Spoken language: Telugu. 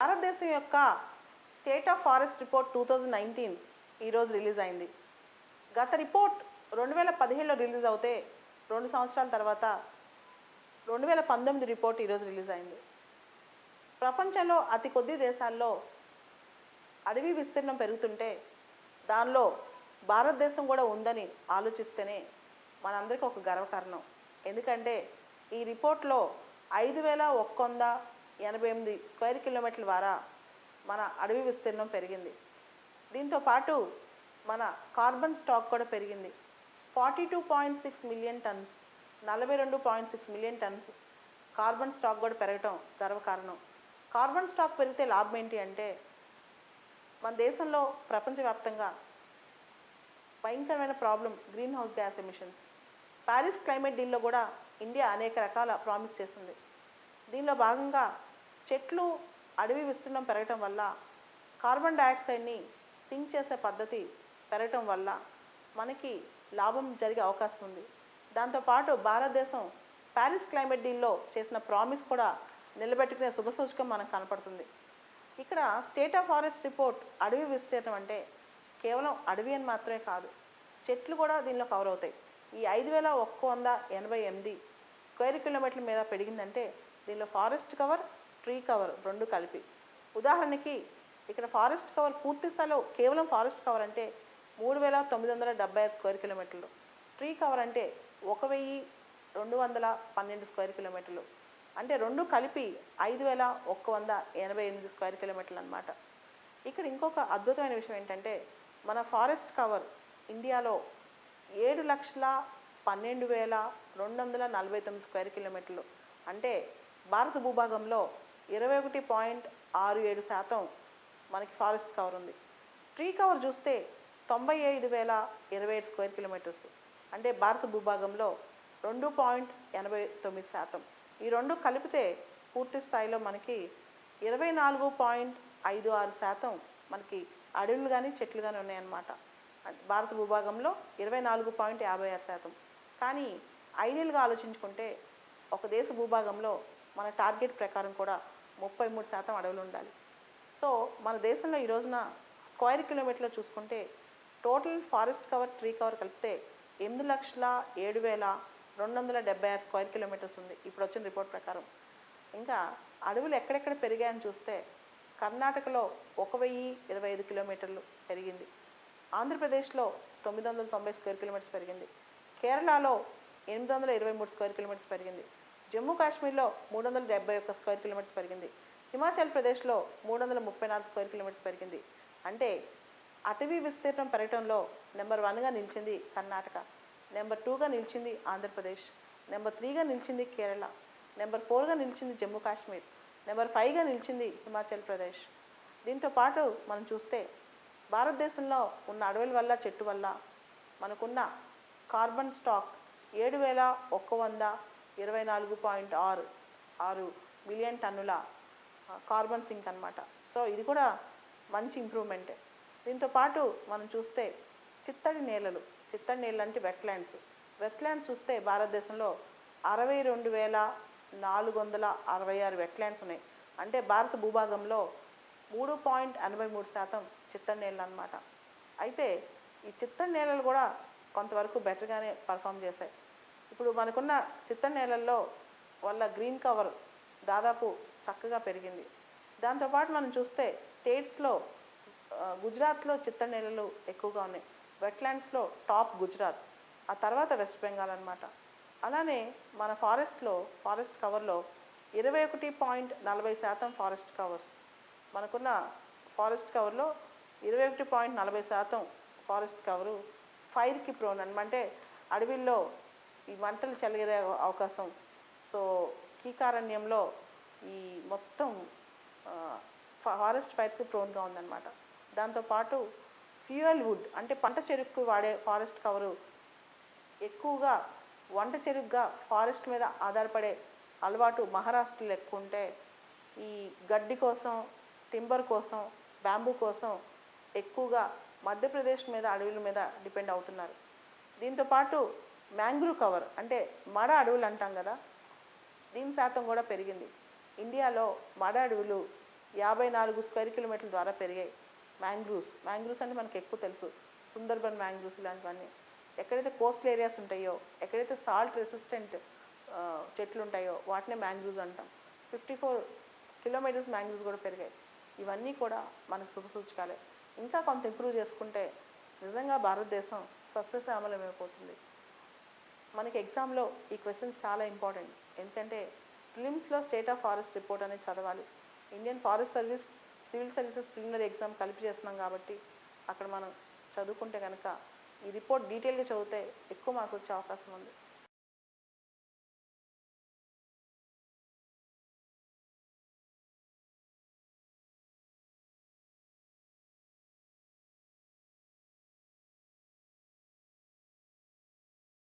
భారతదేశం యొక్క state of forest report two thousand nineteen ఈరోజు రిలీజ్ అయింది. గత రిపోర్ట్ రెండు వేల పదిహేడులో రిలీజ్ అవుతే రెండు సంవత్సరాల తర్వాత రెండు వేల పంతొమ్మిది రిపోర్ట్ ఈరోజు రిలీజ్ అయింది. ప్రపంచంలో అతి కొద్ది దేశాల్లో అడవి విస్తీర్ణం పెరుగుతుంటే దానిలో భారతదేశం కూడా ఉందని ఆలోచిస్తేనే మనందరికీ ఒక గర్వకారణం. ఎందుకంటే ఈ రిపోర్ట్లో ఐదు వేల ఒక్క వంద ఎనభై ఎనిమిది స్క్వేర్ కిలోమీటర్ల ద్వారా మన అడవి విస్తీర్ణం పెరిగింది. దీంతో పాటు మన కార్బన్ స్టాక్ కూడా పెరిగింది. Forty two point six million tons నలభై రెండు point six million tons carbon stock కూడా పెరగటం గర్వకారణం కార్బన్ స్టాక్ పెరిగితే లాభం ఏంటి అంటే మన దేశంలో ప్రపంచవ్యాప్తంగా భయంకరమైన problem greenhouse gas emissions. Paris climate డీల్లో కూడా ఇండియా అనేక రకాల ప్రామిస్ చేసింది. దీనిలో భాగంగా చెట్లు అడవి విస్తీర్ణం పెరగటం వల్ల కార్బన్ డయాక్సైడ్ని సింక్ చేసే పద్ధతి పెరగటం వల్ల మనకి లాభం జరిగే అవకాశం ఉంది. దాంతోపాటు భారతదేశం ప్యారిస్ క్లైమేట్ డీల్లో చేసిన ప్రామిస్ కూడా నిలబెట్టుకునే శుభసూచకం మనకు కనపడుతుంది. ఇక్కడ స్టేట్ ఆఫ్ ఫారెస్ట్ రిపోర్ట్ అడవి విస్తీర్ణం అంటే కేవలం అడవి అని మాత్రమే కాదు చెట్లు కూడా దీనిలో కవర్ అవుతాయి. ఈ ఐదు వేల ఒక్క వంద ఎనభై ఎనిమిది స్క్వేర్ కిలోమీటర్ల మీద పెరిగిందంటే దీనిలో ఫారెస్ట్ కవర్ ట్రీ కవర్ రెండు కలిపి. ఉదాహరణకి ఇక్కడ ఫారెస్ట్ కవర్ పూర్తి స్థాయిలో కేవలం ఫారెస్ట్ కవర్ అంటే మూడు వేల తొమ్మిది వందల డెబ్బై ఐదు స్క్వేర్ కిలోమీటర్లు ట్రీ కవర్ అంటే ఒక వెయ్యి రెండు వందల పన్నెండు స్క్వేర్ కిలోమీటర్లు అంటే రెండు కలిపి ఐదు వేల ఒక్క వంద ఎనభై ఎనిమిది స్క్వేర్ కిలోమీటర్లు అనమాట ఇక్కడ ఇంకొక అద్భుతమైన విషయం ఏంటంటే మన ఫారెస్ట్ కవర్ ఇండియాలో ఏడు లక్షల పన్నెండు వేల రెండు వందల నలభై తొమ్మిది స్క్వేర్ కిలోమీటర్లు అంటే భారత భూభాగంలో ఇరవై ఒకటి పాయింట్ ఆరు ఏడు శాతం మనకి ఫారెస్ట్ కవర్ ఉంది. ట్రీ కవర్ చూస్తే తొంభై ఐదు వేల ఇరవై ఏడు స్క్వేర్ కిలోమీటర్స్. అంటే భారత భూభాగంలో రెండు పాయింట్ ఎనభై తొమ్మిది శాతం. ఈ రెండు కలిపితే పూర్తి స్థాయిలో మనకి ఇరవై నాలుగు పాయింట్ ఐదు ఆరు శాతం మనకి అడవులు కానీ చెట్లు కానీ ఉన్నాయన్నమాట. భారత భూభాగంలో ఇరవై నాలుగు పాయింట్ యాభై ఆరు శాతం. కానీ ఐడియల్గా ఆలోచించుకుంటే ఒక దేశ భూభాగంలో మన టార్గెట్ ప్రకారం కూడా ముప్పై మూడు శాతం అడవులు ఉండాలి. సో మన దేశంలో ఈ రోజున స్క్వేర్ కిలోమీటర్లో చూసుకుంటే total forest cover tree cover కలిపితే ఎనిమిది లక్షల ఏడు వేల రెండు వందల డెబ్బై ఆరు స్క్వేర్ కిలోమీటర్స్ ఉంది ఇప్పుడు వచ్చిన రిపోర్ట్ ప్రకారం. ఇంకా అడవులు ఎక్కడెక్కడ పెరిగాయని చూస్తే కర్ణాటకలో ఒక వెయ్యి ఇరవై ఐదు కిలోమీటర్లు పెరిగింది. ఆంధ్రప్రదేశ్లో తొమ్మిది వందల తొంభై స్క్వేర్ కిలోమీటర్స్ పెరిగింది. కేరళలో ఎనిమిది వందల ఇరవై మూడు స్క్వేర్ కిలోమీటర్స్ పెరిగింది. జమ్మూ కాశ్మీర్లో మూడు వందల డెబ్బై ఒక్క స్క్వేర్ కిలోమీటర్స్ పెరిగింది. హిమాచల్ ప్రదేశ్లో మూడు వందల ముప్పై నాలుగు స్క్వేర్ కిలోమీటర్స్ పెరిగింది. అంటే అటవీ విస్తీర్ణం పెరగటంలో నెంబర్ వన్గా నిలిచింది కర్ణాటక నెంబర్ టూగా నిలిచింది ఆంధ్రప్రదేశ్ నెంబర్ త్రీగా నిలిచింది కేరళ నెంబర్ ఫోర్గా నిలిచింది జమ్మూ కాశ్మీర్ నెంబర్ ఫైవ్గా నిలిచింది హిమాచల్ ప్రదేశ్. దీంతో పాటు మనం చూస్తే భారతదేశంలో ఉన్న అడవుల వల్ల చెట్టు వల్ల మనకున్న కార్బన్ స్టాక్ ఏడు వేల ఒక్క వంద ఇరవై నాలుగు పాయింట్ ఆరు ఆరు మిలియన్ టన్నుల కార్బన్ సింక్ అన్నమాట. సో ఇది కూడా మంచి ఇంప్రూవ్మెంటే. దీంతో పాటు మనం చూస్తే చిత్తడి నేలలు. చిత్తడి నేలలు అంటే వెట్లాండ్స్ వెట్లాండ్స్ చూస్తే భారతదేశంలో అరవై రెండు వేల నాలుగు వందల అరవై ఆరు వెట్లాండ్స్ ఉన్నాయి. అంటే భారత భూభాగంలో మూడు పాయింట్ ఎనభై మూడు శాతం చిత్తడి నేలలు అనమాట అయితే ఈ చిత్తడి నేలలు కూడా కొంతవరకు బెటర్గానే పర్ఫామ్ చేశాయి. ఇప్పుడు మనకున్న చిత్తడి నేలల్లో వల్ల గ్రీన్ కవర్ దాదాపు చక్కగా పెరిగింది. దాంతోపాటు మనం చూస్తే స్టేట్స్లో గుజరాత్లో చిత్తడి నేలలు ఎక్కువగా ఉన్నాయి. వెట్లాండ్స్లో టాప్ గుజరాత్ ఆ తర్వాత వెస్ట్ బెంగాల్ అనమాట అలానే మన ఫారెస్ట్లో ఫారెస్ట్ కవర్లో ఇరవై ఒకటి పాయింట్ నలభై శాతం ఫారెస్ట్ కవర్స్. మనకున్న ఫారెస్ట్ కవర్లో ఇరవై ఒకటి పాయింట్ నలభై శాతం ఫారెస్ట్ కవరు ఫైర్కి ప్రోన్ అనమాట అడవిల్లో ఈ మంటలు చెలగరే అవకాశం. సో కీకారణ్యంలో ఈ మొత్తం ఫారెస్ట్ ఫైర్స్ ప్రోన్గా ఉందన్నమాట. దాంతోపాటు ఫ్యూయల్ వుడ్ అంటే పంట చెరుకు వాడే ఫారెస్ట్ కవరు ఎక్కువగా వంట చెరుగ్గా ఫారెస్ట్ మీద ఆధారపడే అలవాటు మహారాష్ట్రలో ఎక్కువ ఉంటే ఈ గడ్డి కోసం టింబర్ కోసం బ్యాంబూ కోసం ఎక్కువగా మధ్యప్రదేశ్ మీద అడవుల మీద డిపెండ్ అవుతున్నారు. దీంతో పాటు మ్యాంగ్రూవ్ కవర్ అంటే మడ అడవులు అంటాం కదా దీని శాతం కూడా పెరిగింది. ఇండియాలో మడ అడవులు యాభై నాలుగు స్క్వేర్ కిలోమీటర్ల ద్వారా పెరిగాయి. మ్యాంగ్రూవ్స్ మ్యాంగ్రూవ్స్ అంటే మనకు ఎక్కువ తెలుసు. సుందర్బన్ మ్యాంగ్రూవ్స్ ఇలాంటివన్నీ. ఎక్కడైతే కోస్టల్ ఏరియాస్ ఉంటాయో ఎక్కడైతే సాల్ట్ రెసిస్టెంట్ చెట్లు ఉంటాయో వాటినే మ్యాంగ్రూవ్స్ అంటాం. ఫిఫ్టీ ఫోర్ కిలోమీటర్స్ మ్యాంగ్రూవ్స్ కూడా పెరిగాయి. ఇవన్నీ కూడా మనకు శుభసూచకాలే ఇంకా కొంత ఇంప్రూవ్ చేసుకుంటే నిజంగా భారతదేశం సస్యశ్యామలం అయిపోతుంది మనకి ఎగ్జామ్లో ఈ క్వశ్చన్స్ చాలా ఇంపార్టెంట్ ఎందుకంటే ప్రిలిమ్స్లో స్టేట్ ఆఫ్ ఫారెస్ట్ రిపోర్ట్ అనేది చదవాలి. Indian forest service civil services preliminary exam కలిపి చేస్తున్నాం కాబట్టి అక్కడ మనం చదువుకుంటే కనుక ఈ రిపోర్ట్ డీటెయిల్గా చదివితే ఎక్కువ మార్క్స్ వచ్చే అవకాశం ఉంది.